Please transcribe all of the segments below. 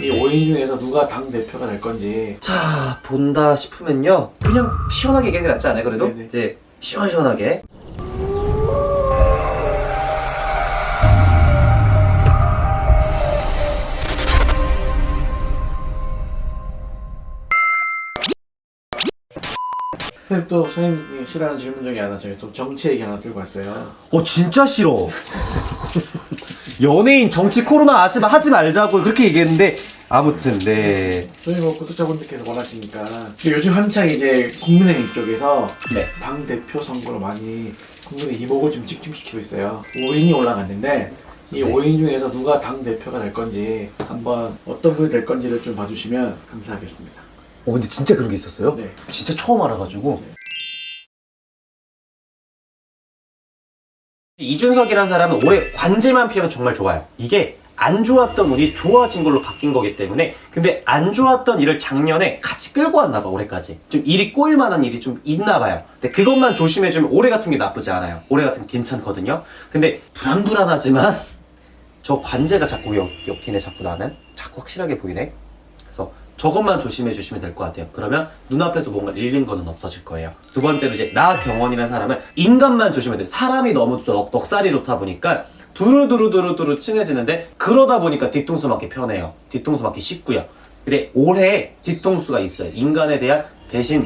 이 5인 중에서 누가 당 대표가 될 건지. 자 본다 싶으면요. 그냥 시원하게 얘기하는 게 낫지 않아요 그래도? 네네. 이제 시원시원하게. 선생님 또 선생님이 싫어하는 질문 중에 하나 저희 또 정치 얘기 하나 들고 왔어요. 어 진짜 싫어 연예인 정치 코로나 하지, 마- 하지 말자고 그렇게 얘기했는데 아무튼 네 저희 뭐 구독자분들께서 원하시니까 요즘 한창 이제 국민의힘 쪽에서 네. 당 대표 선거로 많이 국민의 이목을 좀 집중시키고 있어요 5인이 올라갔는데 이 네. 5인 중에서 누가 당 대표가 될 건지 한번 어떤 분이 될 건지를 좀 봐주시면 감사하겠습니다 어 근데 진짜 그런 게 있었어요? 네. 진짜 처음 알아가지고 이준석이라는 사람은 올해 관제만 피하면 정말 좋아요. 이게 안 좋았던 운이 좋아진 걸로 바뀐 거기 때문에 근데 안 좋았던 일을 작년에 같이 끌고 왔나 봐 올해까지. 좀 일이 꼬일 만한 일이 좀 있나 봐요. 근데 그것만 조심해주면 올해 같은 게 나쁘지 않아요. 올해 같은 게 괜찮거든요. 근데 불안불안하지만 저 관제가 자꾸 역, 엮이네 자꾸 나는? 자꾸 확실하게 보이네? 그래서 저것만 조심해 주시면 될 것 같아요. 그러면 눈앞에서 뭔가 잃는 거는 없어질 거예요. 두 번째로 이제 나 경원이라는 사람은 인간만 조심해야 돼요. 사람이 너무 넉, 넉살이 좋다 보니까 두루두루두루두루 친해지는데 그러다 보니까 뒤통수 맞기 편해요. 뒤통수 맞기 쉽고요. 근데 올해 뒤통수가 있어요. 인간에 대한 배신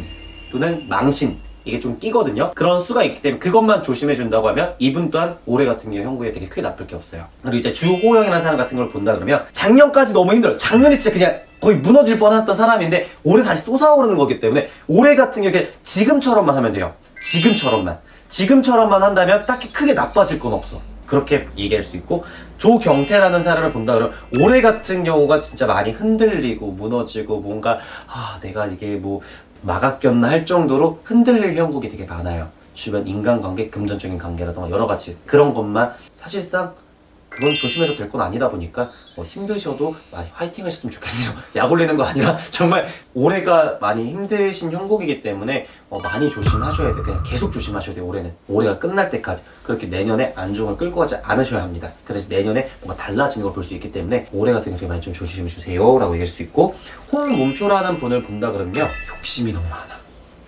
또는 망신 이게 좀 끼거든요. 그런 수가 있기 때문에 그것만 조심해 준다고 하면 이분 또한 올해 같은 경우 형구에 되게 크게 나쁠 게 없어요. 그리고 이제 주호영이라는 사람 같은 걸 본다 그러면 작년까지 너무 힘들어. 작년에 진짜 그냥 거의 무너질 뻔했던 사람인데 올해 다시 솟아오르는 거기 때문에 올해 같은 경우에 지금처럼만 하면 돼요. 지금처럼만. 지금처럼만 한다면 딱히 크게 나빠질 건 없어. 그렇게 얘기할 수 있고 조경태라는 사람을 본다 그러면 올해 같은 경우가 진짜 많이 흔들리고 무너지고 뭔가 아 내가 이게 뭐 막았겼나 할 정도로 흔들릴 형국이 되게 많아요. 주변 인간관계, 금전적인 관계라던가 여러 가지 그런 것만 사실상 그건 조심해서 될 건 아니다 보니까 뭐 힘드셔도 많이 화이팅 하셨으면 좋겠네요. 약 올리는 거 아니라 정말 올해가 많이 힘드신 형국이기 때문에 어, 많이 조심하셔야 돼요. 그냥 계속 조심하셔야 돼요. 올해는 올해가 끝날 때까지 그렇게 내년에 안정을 끌고 가지 않으셔야 합니다. 그래서 내년에 뭔가 달라지는 걸 볼 수 있기 때문에 올해 같은 경우에 많이 좀 조심해 주세요 라고 얘기할 수 있고 홍문표라는 분을 본다 그러면 욕심이 너무 많아.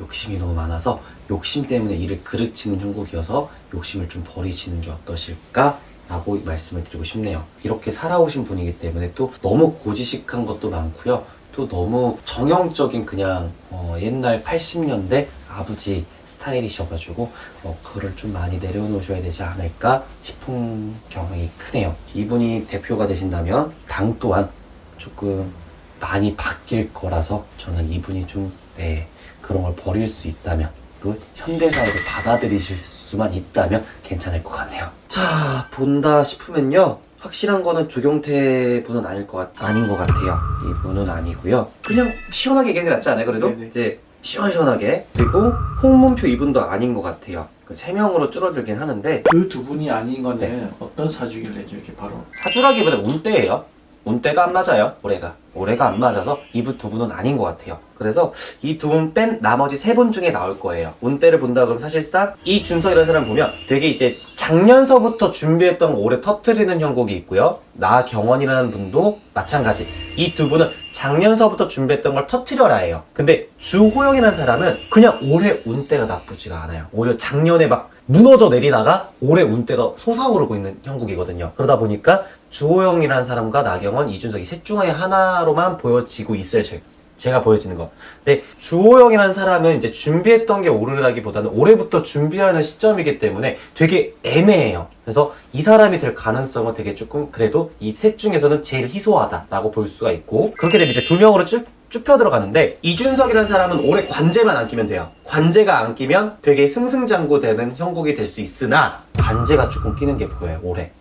욕심이 너무 많아서 욕심 때문에 일을 그르치는 형국이어서 욕심을 좀 버리시는 게 어떠실까? 라고 말씀을 드리고 싶네요. 이렇게 살아오신 분이기 때문에 또 너무 고지식한 것도 많고요. 또 너무 정형적인 그냥 어, 옛날 80년대 아버지 스타일이셔가지고 어, 그거를 좀 많이 내려놓으셔야 되지 않을까 싶은 경향이 크네요. 이분이 대표가 되신다면 당 또한 조금 많이 바뀔 거라서 저는 이분이 좀 네, 그런 걸 버릴 수 있다면 또 현대사회를 받아들이실 수만 있다면 괜찮을 것 같네요. 자 본다 싶으면요. 확실한 거는 조경태 분은 아닐 것 같, 아닌 것 같아요. 이분은 아니고요. 그냥 시원하게 얘기하는 게 낫지 않아요? 그래도 네네. 이제 시원시원하게 그리고 홍문표 이분도 아닌 것 같아요. 그세 명으로 줄어들긴 하는데 그 두 분이 아닌 거는 네. 어떤 사주길래 이렇게 바로 사주라기보다 운대예요. 운대가 안 맞아요. 올해가 올해가 안 맞아서 이분 두 분은 아닌 것 같아요. 그래서 이 두 분 뺀 나머지 세 분 중에 나올 거예요. 운대를 본다 그러면 사실상 이 준석이라는 사람 보면 되게 이제 작년서부터 준비했던 거 올해 터트리는 형국이 있고요. 나경원이라는 분도 마찬가지. 이 두 분은 작년서부터 준비했던 걸 터트려라예요. 근데 주호영이라는 사람은 그냥 올해 운대가 나쁘지가 않아요. 오히려 작년에 막 무너져 내리다가 올해 운대가 솟아오르고 있는 형국이거든요. 그러다 보니까 주호영이라는 사람과 나경원, 이준석 이 셋 중에 하나로만 보여지고 있어요. 제, 제가 보여지는 거. 근데 주호영이라는 사람은 이제 준비했던 게 오르라기보다는 올해부터 준비하는 시점이기 때문에 되게 애매해요. 그래서 이 사람이 될 가능성은 되게 조금 그래도 이 셋 중에서는 제일 희소하다라고 볼 수가 있고 그렇게 되면 이제 두 명으로 쭉 좁혀 들어가는데 이준석이라는 사람은 올해 관제만 안 끼면 돼요. 관제가 안 끼면 되게 승승장구 되는 형국이 될 수 있으나 관제가 조금 끼는 게 보여요. 올해.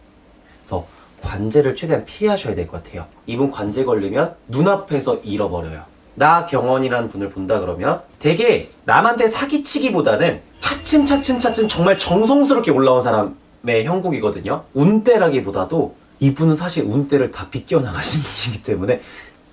그래서 관제를 최대한 피하셔야 될 것 같아요. 이분 관제 걸리면 눈앞에서 잃어버려요. 나 경원이라는 분을 본다 그러면 되게 남한테 사기치기보다는 차츰차츰차츰 정말 정성스럽게 올라온 사람 의 형국이거든요. 운대라기보다도 이분은 사실 운대를 다 비껴나가신 분이기 때문에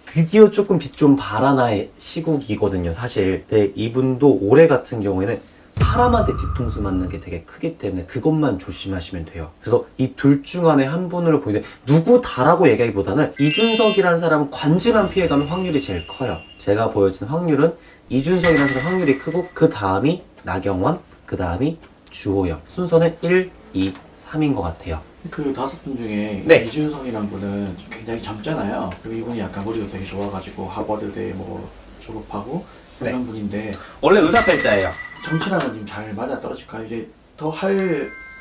드디어 조금 빛 좀 발하나의 시국이거든요, 사실. 근데 이분도 올해 같은 경우에는 사람한테 뒤통수 맞는 게 되게 크기 때문에 그것만 조심하시면 돼요. 그래서 이 둘 중 안에 한 분을 보이는데 누구 다라고 얘기하기보다는 이준석이라는 사람은 관지만 피해가면 확률이 제일 커요. 제가 보여진 확률은 이준석이라는 사람 확률이 크고 그 다음이 나경원, 그 다음이 주호영. 순서는 1, 2, 3인 것 같아요. 그 다섯 분 중에 네. 이준석이란 분은 좀 굉장히 젊잖아요. 그리고 이분이 약간 머리도 되게 좋아가지고 하버드대 뭐 졸업하고 네. 그런 분인데 원래 의사팔자예요. 정치랑은 지금 잘 맞아 떨어질까요? 이제 더 할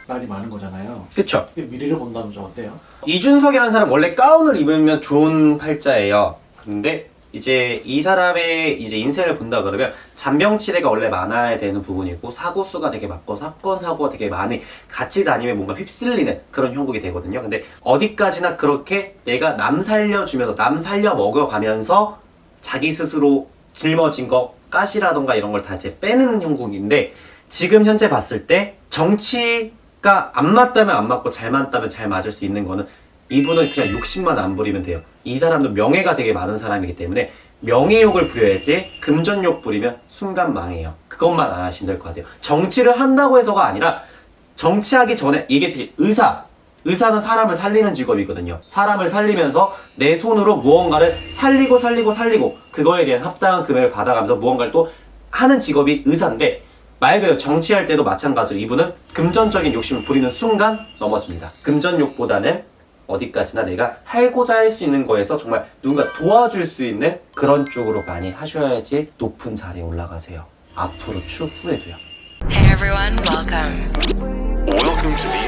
날이 많은 거잖아요. 그쵸? 미래를 본다면 좀 어때요? 이준석이라는 사람 원래 가운을 입으면 좋은 팔자예요. 근데 이제 이 사람의 이제 인생을 본다 그러면 잔병치레가 원래 많아야 되는 부분이고 사고 수가 되게 많고 사건 사고가 되게 많이 같이 다니면 뭔가 휩쓸리는 그런 형국이 되거든요. 근데 어디까지나 그렇게 내가 남 살려주면서 남 살려 먹어가면서 자기 스스로 짊어진 거 가시라던가 이런 걸 다 이제 빼는 형국인데 지금 현재 봤을 때 정치가 안 맞다면 안 맞고 잘 맞다면 잘 맞을 수 있는 거는 이분은 그냥 욕심만 안 부리면 돼요. 이 사람도 명예가 되게 많은 사람이기 때문에 명예욕을 부려야지 금전욕 부리면 순간 망해요. 그것만 안 하시면 될 것 같아요. 정치를 한다고 해서가 아니라 정치하기 전에 특히 의사 의사는 사람을 살리는 직업이거든요. 사람을 살리면서 내 손으로 무언가를 살리고 살리고 살리고 그거에 대한 합당한 금액을 받아가면서 무언가를 또 하는 직업이 의사인데 말 그대로 정치할 때도 마찬가지로 이분은 금전적인 욕심을 부리는 순간 넘어집니다. 금전욕보다는 어디까지나 내가 하고자 할 수 있는 거에서 정말 누군가 도와줄 수 있는 그런 쪽으로 많이 하셔야지 높은 자리에 올라가세요. 앞으로 추후에도요. Hey everyone, welcome. Welcome to the